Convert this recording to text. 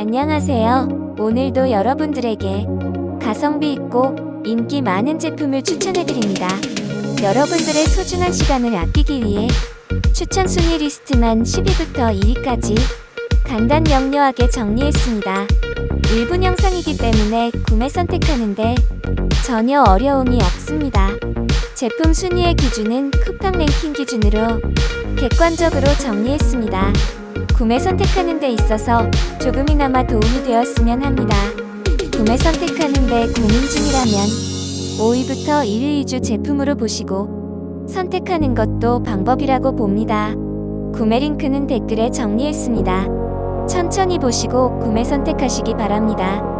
안녕하세요. 오늘도 여러분들에게 가성비 있고 인기 많은 제품을 추천해드립니다. 여러분들의 소중한 시간을 아끼기 위해 추천 순위 리스트만 10위부터 1위까지 간단 명료하게 정리했습니다. 1분 영상이기 때문에 구매 선택하는데 전혀 어려움이 없습니다. 제품 순위의 기준은 쿠팡 랭킹 기준으로 객관적으로 정리했습니다. 구매 선택하는 데 있어서 조금이나마 도움이 되었으면 합니다. 구매 선택하는 데 고민 중이라면 5위부터 1위 위주 제품으로 보시고 선택하는 것도 방법이라고 봅니다. 구매 링크는 댓글에 정리했습니다. 천천히 보시고 구매 선택하시기 바랍니다.